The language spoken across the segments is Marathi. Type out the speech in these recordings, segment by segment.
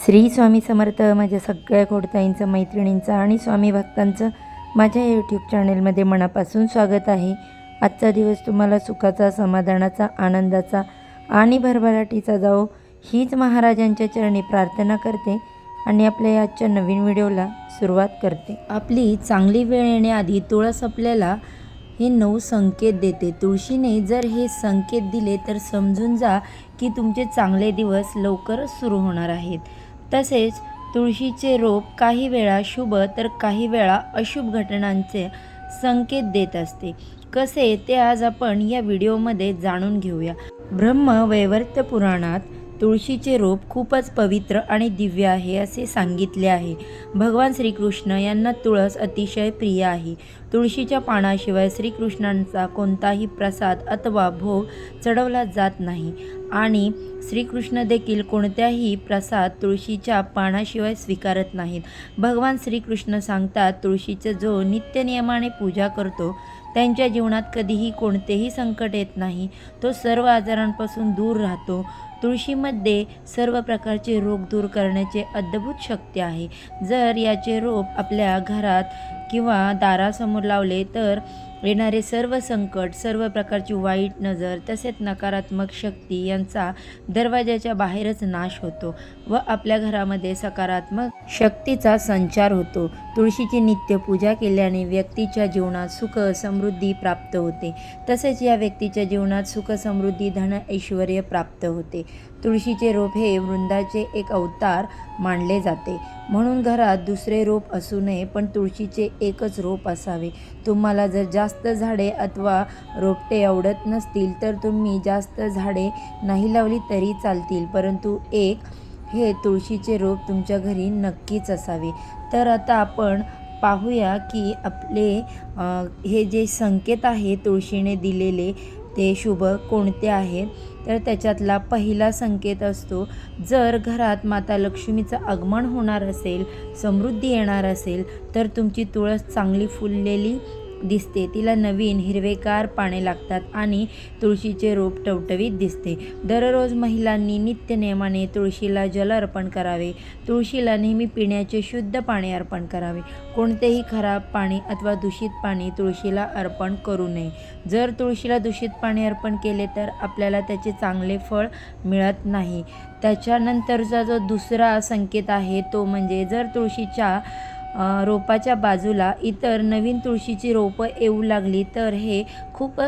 श्री स्वामी समर्थ माझ्या सगळ्या खोडताईंचं मैत्रिणींचं आणि स्वामी भक्तांचं माझ्या यूट्यूब चॅनेलमध्ये मनापासून स्वागत आहे. आजचा दिवस तुम्हाला सुखाचा समाधानाचा आनंदाचा आणि भरभराटीचा जाओ हीच महाराजांच्या चरणी प्रार्थना करते आणि आपल्या आजच्या नवीन व्हिडिओला सुरुवात करते. आपली चांगली वेळ येण्याआधी तुळस आपल्याला हे नऊ संकेत देते. तुळशीने जर हे संकेत दिले तर समजून जा की तुमचे चांगले दिवस लवकरच सुरू होणार आहेत. तसेच तुळशीचे रोप काही वेळा शुभ तर काही वेळा अशुभ घटनांचे संकेत देत असते. कसे? ते आज आपण या व्हिडिओमध्ये जाणून घेऊया. ब्रह्म वैवर्त पुराणात तुळशीचे रोप खूपच पवित्र आणि दिव्य आहे असे सांगितले आहे. भगवान श्रीकृष्ण यांना तुळस अतिशय प्रिय आहे. तुळशीच्या पानाशिवाय श्रीकृष्णांचा कोणताही प्रसाद अथवा भोग चढवला जात नाही. आणि श्रीकृष्ण देखील कोणत्याही प्रसाद तुळशीच्या पानाशिवाय स्वीकारत नाहीत. भगवान श्रीकृष्ण सांगतात तुळशीचं जो नित्यनियमाने पूजा करतो त्यांच्या जीवनात कधीही कोणतेही संकट येत नाही. तो सर्व आजारांपासून दूर राहतो. तुळशीमध्ये सर्व प्रकारचे रोग दूर करण्याचे अद्भुत शक्ती आहे. जर याचे रोप आपल्या घरात किंवा दारासमोर लावले तर येणारे सर्व संकट सर्व प्रकारची वाईट नजर तसेच नकारात्मक शक्ती यांचा दरवाजाच्या बाहेरच नाश होतो व आपल्या घरामध्ये सकारात्मक शक्तीचा संचार होतो. तुळशीची नित्य पूजा केल्याने व्यक्तीच्या जीवनात सुख समृद्धी प्राप्त होते. तसेच या व्यक्तीच्या जीवनात सुख समृद्धी धन ऐश्वर प्राप्त होते. तुळशीचे रोप हे वृंदाचे एक अवतार मानले जाते. म्हणून घरात दुसरे रोप असू नये पण तुळशीचे एकच रोप असावे. तुम्हाला जर जास्त झाडे अथवा रोपटे आवडत नसतील तर तुम्ही जास्त झाडे नाही लावली तरी चालतील परंतु एक हे तुळशीचे रोप तुमच्या घरी नक्कीच असावे. तर आता आपण पाहूया की आपले हे जे संकेत आहे तुळशीने दिलेले ते शुभ कोणते आहेत तर त्याच्यातला पहिला संकेत असतो जर घरात माता लक्ष्मीचं आगमन होणार असेल समृद्धी येणार असेल तर तुमची तुळस चांगली फुललेली दिसते. तिला नवीन हिरवेगार पाने लागतात आणि तुळशीचे रोप टवटवीत दिसते. दररोज महिलांनी नित्यनेमाने तुळशीला जल अर्पण करावे. तुळशीला नेहमी पिण्याचे शुद्ध पाणी अर्पण करावे. कोणतेही खराब पाणी अथवा दूषित पाणी तुळशीला अर्पण करू नये. जर तुळशीला दूषित पाणी अर्पण केले तर आपल्याला त्याचे चांगले फळ मिळत नाही. त्याच्यानंतरचा जो दुसरा संकेत आहे तो म्हणजे जर तुळशीच्या रोपाच्या बाजूला इतर नवीन तुळशीची रोपं येऊ लागली तर हे खूप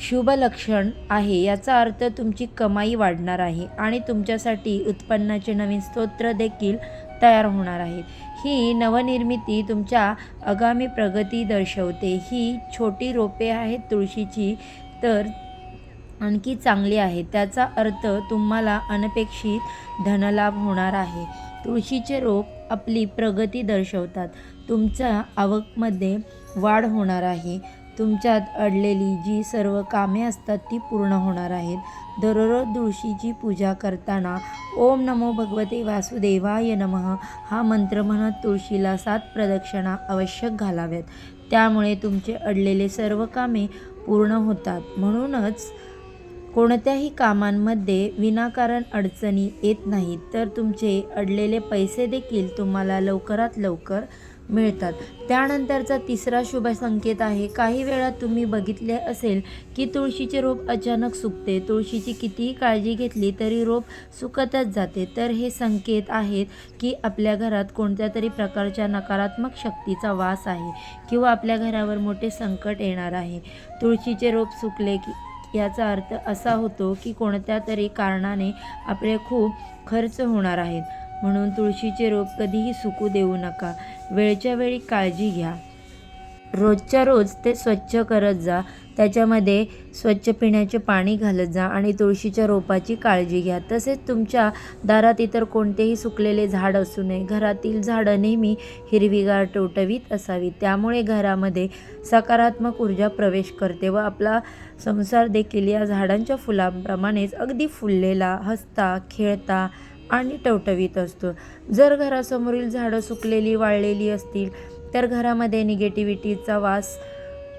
शुभ लक्षण आहे. याचा अर्थ तुमची कमाई वाढणार आहे आणि तुमच्यासाठी उत्पन्नाचे नवीन स्तोत्र देखील तयार होणार आहेत ही नवनिर्मिती तुमच्या आगामी प्रगती दर्शवते. ही छोटी रोपे आहेत तुळशीची तर आणखी चांगली आहे. त्याचा अर्थ तुम्हाला अनपेक्षित धनलाभ होणार आहे. तुळशीचे रोप आपली प्रगती दर्शवतात. तुमच्या आवकमध्ये वाढ होणार आहे. तुमच्यात अडलेली जी सर्व कामे असतात ती पूर्ण होणार आहेत. दररोज तुळशीची पूजा करताना ओम नमो भगवते वासुदेवाय नमः हा मंत्र म्हणत तुळशीला सात प्रदक्षिणा आवश्यक घालाव्यात. त्यामुळे तुमचे अडलेले सर्व कामे पूर्ण होतात. म्हणूनच कोणत्याही कामांमध्ये विनाकारण अडचणी येत नाहीत तर तुमचे अडलेले पैसे देखील तुम्हाला लवकरात लवकर मिळतात. त्यानंतरचा तिसरा शुभ संकेत आहे काही वेळा तुम्ही बघितले असेल की तुळशीचे रोप अचानक सुकते. तुळशीची कितीही काळजी घेतली तरी रोप सुकतच जाते. तर हे संकेत आहेत की आपल्या घरात कोणत्या तरी प्रकारच्या नकारात्मक शक्तीचा वास आहे किंवा आपल्या घरावर मोठे संकट येणार आहे. तुळशीचे रोप सुकले की याचा अर्थ असा होतो की कोणत्या तरी कारणाने आपले खूप खर्च होणार आहेत. म्हणून तुळशीचे रोप कधीही सुकू देऊ नका. वेळच्या वेळी काळजी घ्या. रोजच्या रोज ते स्वच्छ करत जा. त्याच्यामध्ये स्वच्छ पिण्याचे पाणी घालत जा आणि तुळशीच्या रोपाची काळजी घ्या. तसेच तुमच्या दारात इतर कोणतेही सुकलेले झाड असू नये. घरातील झाडं नेहमी हिरवीगार टवटवीत असावी त्यामुळे घरामध्ये सकारात्मक ऊर्जा प्रवेश करते व आपला संसार देखील या झाडांच्या फुलांप्रमाणेच अगदी फुललेला हसता खेळता आणि टवटवीत असतो. जर घरासमोरील झाडं सुकलेली वाळलेली असतील तर घरामध्ये निगेटिव्हिटीचा वास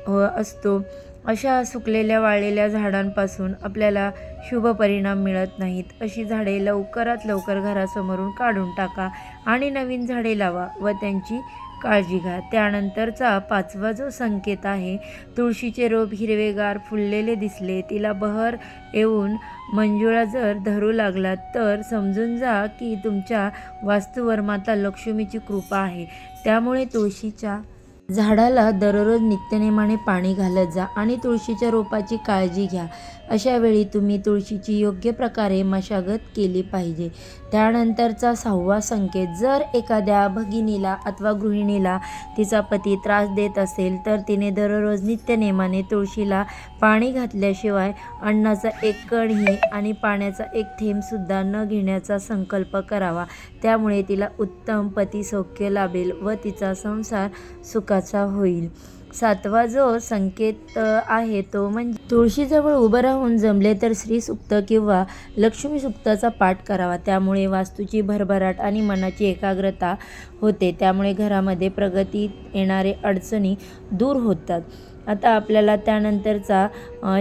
अ, असतो. अशा सुकलेल्या वाळलेल्या झाडांपासून आपल्याला शुभ परिणाम मिळत नाहीत. अशी झाडे लवकरात लवकर घरासमोरून काढून टाका आणि नवीन झाडे लावा व त्यांची काळजी घ्या. त्यानंतरचा पाचवा जो संकेत आहे तुळशीचे रोप हिरवेगार फुललेले दिसले तिला बहर येऊन मंजुळा जर धरू लागला तर समजून जा की तुमच्या वास्तूवर माता लक्ष्मीची कृपा आहे. त्यामुळे तुळशीच्या झाडाला दररोज नित्यनेमाने पाणी घालत जा आणि तुळशीच्या रोपाची काळजी घ्या. अशावेळी तुम्ही तुळशीची योग्य प्रकारे मशागत केली पाहिजे. त्यानंतरचा सहावा संकेत जर एखाद्या भगिनीला अथवा गृहिणीला तिचा पती त्रास देत असेल तर तिने दररोज नित्यनेमाने तुळशीला पाणी घातल्याशिवाय अन्नाचा एक कणही आणि पाण्याचा एक थेंबसुद्धा न घेण्याचा संकल्प करावा. त्यामुळे तिला उत्तम पती सौख्य लाभेल व तिचा संसार सुखाचा होईल. सातवा जो संकेत आहे तो म्हणजे तुळशीजवळ उभं राहून जमले तर श्री सुक्त किंवा लक्ष्मी सुक्ताचा पाठ करावा. त्यामुळे वास्तूची भरभराट आणि मनाची एकाग्रता होते. त्यामुळे घरामध्ये प्रगतीत येणारे अडचणी दूर होतात. आता आपल्याला त्यानंतरचा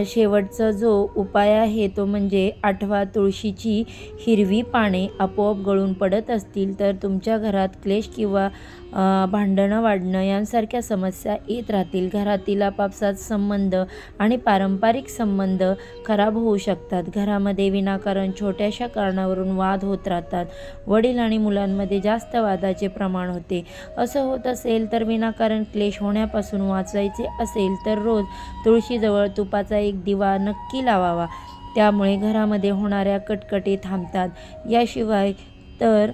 शेवटचा जो उपाय आहे तो म्हणजे आठवा तुळशीची हिरवी पाने आपोआप गळून पडत असतील तर तुमच्या घरात क्लेश किंवा भांडणं वाढणं यांसारख्या समस्या येत राहतील. घरातील आपापसात संबंध आणि पारंपरिक संबंध खराब होऊ शकतात. घरामध्ये विनाकारण छोट्याशा कारणावरून वाद होत राहतात. वडील आणि मुलांमध्ये जास्त वादाचे प्रमाण होते. असं होत असेल तर विनाकारण क्लेश होण्यापासून वाचायचे असेल तर रोज तुळशीजवळ तुपाचा एक दिवा नक्की लावावा. त्यामुळे घरामध्ये होणाऱ्या कटकटी थांबतात. याशिवाय तर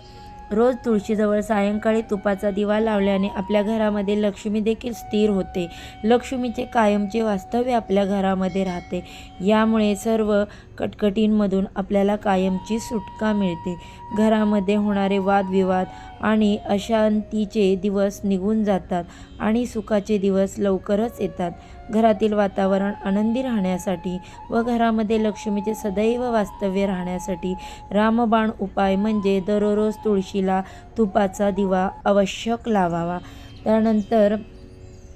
रोज तुळशीजवळ सायंकाळी तुपाचा दिवा लावल्याने आपल्या घरामध्ये लक्ष्मी देखील स्थिर होते. लक्ष्मीचे कायमचे वास्तव्य आपल्या घरामध्ये राहते. यामुळे सर्व कटकटींमधून आपल्याला कायमची सुटका मिळते. घरामध्ये होणारे वादविवाद आणि अशांतीचे दिवस निघून जातात आणि सुखाचे दिवस लवकरच येतात. घरातील वातावरण आनंदी राहण्यासाठी व घरामध्ये लक्ष्मीचे सदैव वास्तव्य राहण्यासाठी रामबाण उपाय म्हणजे दररोज तुळशीला तुपाचा दिवा आवश्यक लावावा. त्यानंतर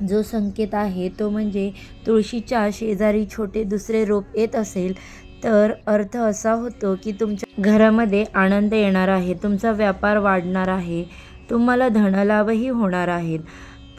जो संकेत आहे तो म्हणजे तुळशीच्या शेजारी छोटे दुसरे रोप येत असेल तर अर्थ असा होतो की तुमच्या घरामध्ये आनंद येणार आहे तुमचा व्यापार वाढणार आहे तुम्हाला धनलाभही होणार आहेत.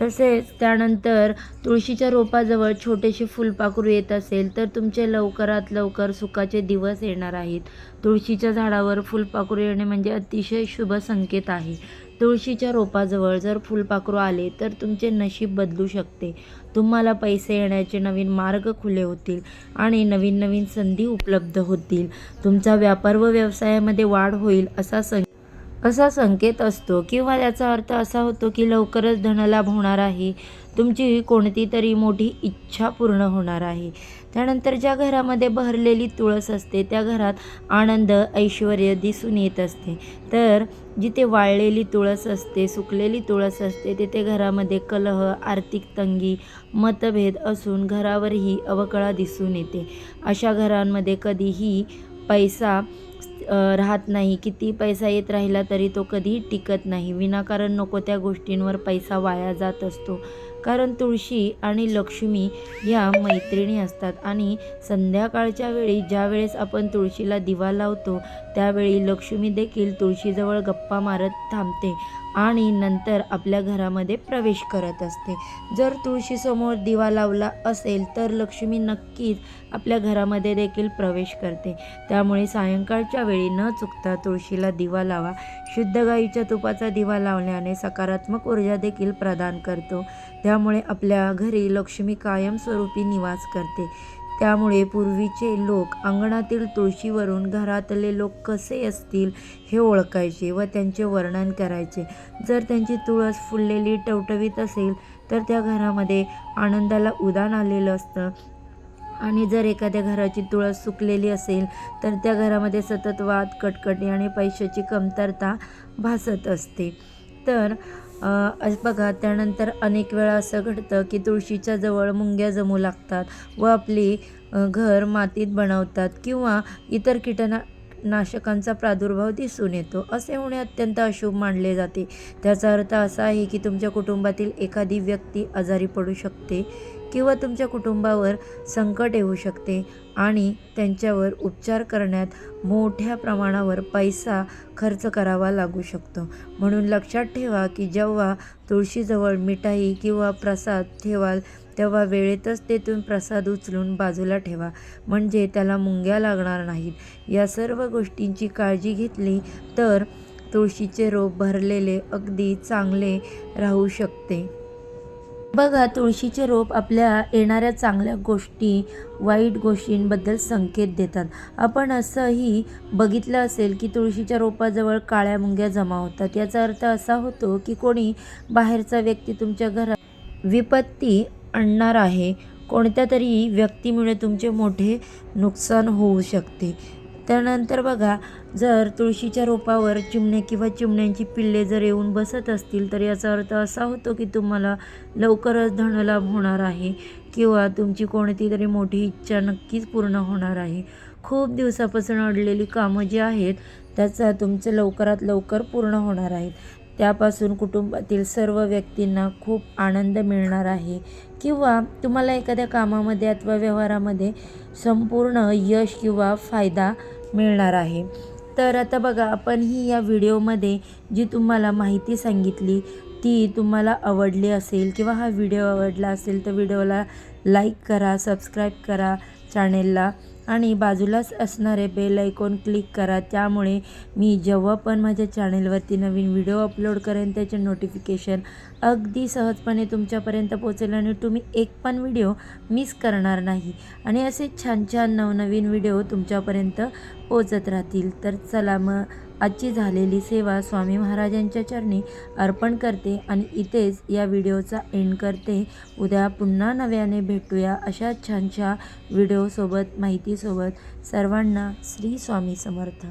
तसेच त्यानंतर तुळशीच्या रोपाजवळ छोटेसे फुलपाखरू येत असेल तर तुमचे लवकरात लवकर सुखाचे दिवस येणार आहेत. तुळशीच्या झाडावर फुलपाखरू येणे म्हणजे अतिशय शुभ संकेत आहे. तुळशीच्या रोपाजवळ जर फुलपाखरू आले तर तुमचे नशीब बदलू शकते. तुम्हाला पैसे येण्याचे नवीन मार्ग खुले होतील आणि नवीन नवीन संधी उपलब्ध होतील. तुमचा व्यापार व व्यवसायामध्ये वाढ होईल असा सं असा संकेत असतो. किंवा याचा अर्थ असा होतो की लवकरच धनलाभ होणार आहे. तुमची कोणती तरी मोठी इच्छा पूर्ण होणार आहे. त्यानंतर ज्या घरामध्ये भरलेली तुळस असते त्या घरात आनंद ऐश्वर दिसून येत असते. तर जिथे वाळलेली तुळस असते सुकलेली तुळस असते तिथे घरामध्ये कलह आर्थिक तंगी मतभेद असून घरावरही अवकळा दिसून येते. अशा घरांमध्ये कधीही पैसा राहत नाही. किती पैसा येत राहिला तरी तो कधीही टिकत नाही. विनाकारण नको त्या गोष्टींवर पैसा वाया जात असतो. कारण तुळशी आणि लक्ष्मी या मैत्रिणी असतात. आणि संध्याकाळच्या वेळी ज्या वेळेस आपण तुळशीला दिवा लावतो त्यावेळी लक्ष्मी देखील तुळशीजवळ गप्पा मारत थांबते. आणि नंतर आपल्या घरामध्ये प्रवेश करत असते. जर तुळशीसमोर दिवा लावला असेल तर लक्ष्मी नक्कीच आपल्या घरामध्ये देखील प्रवेश करते. त्यामुळे सायंकाळच्या वेळी न चुकता तुळशीला दिवा लावा. शुद्ध गाईच्या तुपाचा दिवा लावल्याने सकारात्मक ऊर्जा देखील प्रदान करतो. त्यामुळे आपल्या घरी लक्ष्मी कायमस्वरूपी निवास करते. त्यामुळे पूर्वीचे लोक अंगणातील तुळशीवरून घरातले लोक कसे असतील हे ओळखायचे व त्यांचे वर्णन करायचे. जर त्यांची तुळस फुललेली टवटवीत असेल तर त्या घरामध्ये आनंदाला उदान आलेलं असतं. आणि जर एखाद्या घराची तुळस सुकलेली असेल तर त्या घरामध्ये सतत वाद कटकटी आणि पैशाची कमतरता भासत असते. तर बघा त्यानंतर अनेक वेळा असं घडतं की तुळशीच्या जवळ मुंग्या जमू लागतात व आपली घर मातीत बनवतात किंवा इतर कीटना नाशकांचा प्रादुर्भाव दिसून येतो. असे होणे अत्यंत अशुभ मानले जाते. त्याचा अर्थ असा आहे की तुमच्या कुटुंबातील एखादी व्यक्ती आजारी पडू शकते. किंवा तुमच्या कुटुंबावर संकट येऊ शकते आणि त्यांच्यावर उपचार करण्यात मोठ्या प्रमाणावर पैसा खर्च करावा लागू शकतो. म्हणून लक्षात ठेवा की जेव्हा तुळशीजवळ मिठाई किंवा प्रसाद ठेवाल तेव्हा वेळेतच तेथून प्रसाद उचलून बाजूला ठेवा. म्हणजे त्याला मुंग्या लागणार नाहीत. या सर्व गोष्टींची काळजी घेतली तर तुळशीचे रोप भरलेले अगदी चांगले राहू शकते. बघा तुळशीचे रोप आपल्या येणाऱ्या चांगल्या गोष्टी वाईट गोष्टींबद्दल संकेत देतात. आपण असंही बघितलं असेल की तुळशीच्या रोपाजवळ काळ्या मुंग्या जमा होतात. याचा अर्थ असा होतो की कोणी बाहेरचा व्यक्ती तुमच्या घरात विपत्ती आणणार आहे कोणत्या तरी व्यक्तीमुळे तुमचे मोठे नुकसान होऊ शकते. त्यानंतर बघा जर तुळशीच्या रोपावर चिमणे किंवा चिमण्यांची पिल्ले जर येऊन बसत असतील तर याचा अर्थ असा होतो की तुम्हाला लवकरच धनलाभ होणार आहे किंवा तुमची कोणती तरी मोठी इच्छा नक्कीच पूर्ण होणार आहे. खूप दिवसापासून अडलेली कामं जी आहेत त्याचा तुमचं लवकरात लवकर पूर्ण होणार आहेत. त्यापासून कुटुंबातील सर्व व्यक्तींना खूप आनंद मिळणार आहे. किंवा तुम्हाला एखाद्या कामामध्ये अथवा व्यवहारामध्ये संपूर्ण यश किंवा फायदा मिळणार आहे. तर आता बघा आपण ही या व्हिडिओमध्ये जी तुम्हाला माहिती सांगितली ती तुम्हाला आवडली असेल किंवा हा व्हिडिओ आवडला असेल तर व्हिडिओला लाईक करा सबस्क्राईब करा चॅनेलला आणि बाजूलाच असणारे बेल ऐकून क्लिक करा. त्यामुळे मी जेव्हा पण माझ्या चॅनेलवरती नवीन व्हिडिओ अपलोड करेन त्याचे नोटिफिकेशन अगदी सहजपणे तुमच्यापर्यंत पोचेल आणि तुम्ही एक पण व्हिडिओ मिस करणार नाही. आणि असे छान छान नवनवीन व्हिडिओ तुमच्यापर्यंत पोचत राहतील. तर चला मग आजची झालेली सेवा स्वामी महाराजांच्या चरणी अर्पण करते आणि इथेच या व्हिडिओचा एंड करते. उद्या पुन्हा नव्याने भेटूया अशा छानशा व्हिडिओसोबत माहितीसोबत. सर्वांना श्री स्वामी समर्थ.